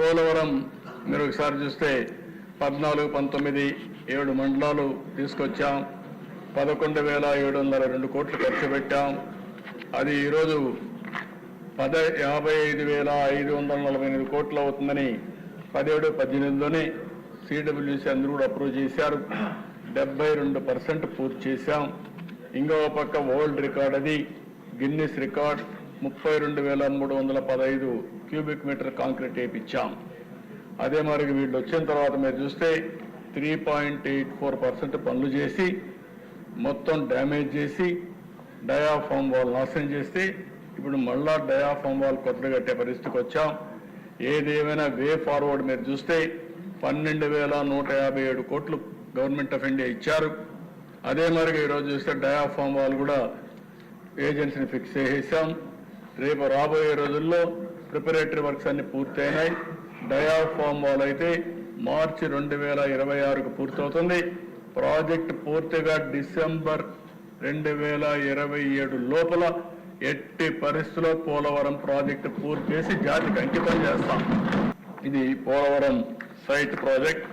పోలవరం మీరు ఒకసారి చూస్తే పద్నాలుగు పంతొమ్మిది ఏడు మండలాలు తీసుకొచ్చాం. పదకొండు వేల ఏడు వందల రెండు కోట్లు ఖర్చు పెట్టాం. అది ఈరోజు పద యాభై ఐదు వేల ఐదు వందల నలభై ఎనిమిది కోట్లు అవుతుందని పదిహేడు పద్దెనిమిదిలోనే సిడబ్ల్యూసి అందరూ కూడా అప్రూవ్ చేశారు. డెబ్బై రెండు పర్సెంట్ పూర్తి చేశాం. ఇంకో పక్క వరల్డ్ రికార్డ్ అది గిన్నిస్ రికార్డ్. ముప్పై రెండు వేల మూడు వందల పదహైదు క్యూబిక్ మీటర్ కాంక్రీట్ వేయించాం అదే మరి వీళ్ళు వచ్చిన తర్వాత మీరు చూస్తే three point eight four percent పనులు చేసి మొత్తం డ్యామేజ్ చేసి డయాఫామ్ వాల్ నాశనం చేస్తే ఇప్పుడు మళ్ళా డయాఫామ్ వాల్ కొత్తలు కట్టే పరిస్థితికి వచ్చాం. ఏదేమైనా వే ఫార్వర్డ్ మీరు చూస్తే పన్నెండు వేల నూట యాభై ఏడు కోట్లు గవర్నమెంట్ ఆఫ్ ఇండియా ఇచ్చారు. అదే మరి ఈరోజు చూస్తే డయాఫామ్ వాల్ కూడా ఏజెన్సీని ఫిక్స్ చేసేసాం. రేపు రాబోయే రోజుల్లో ప్రిపరేటరీ వర్క్స్ అన్ని పూర్తయినాయి. డయాఫామ్ వాల్ అయితే మార్చి రెండు వేల ఇరవై ఆరుకు పూర్తవుతుంది. ప్రాజెక్ట్ పూర్తిగా డిసెంబర్ రెండు వేల ఇరవై ఏడు లోపల ఎట్టి పరిస్థితుల్లో పోలవరం ప్రాజెక్టు పూర్తి చేసి జాతికి అంకితం చేస్తాం. ఇది పోలవరం సైట్ ప్రాజెక్ట్.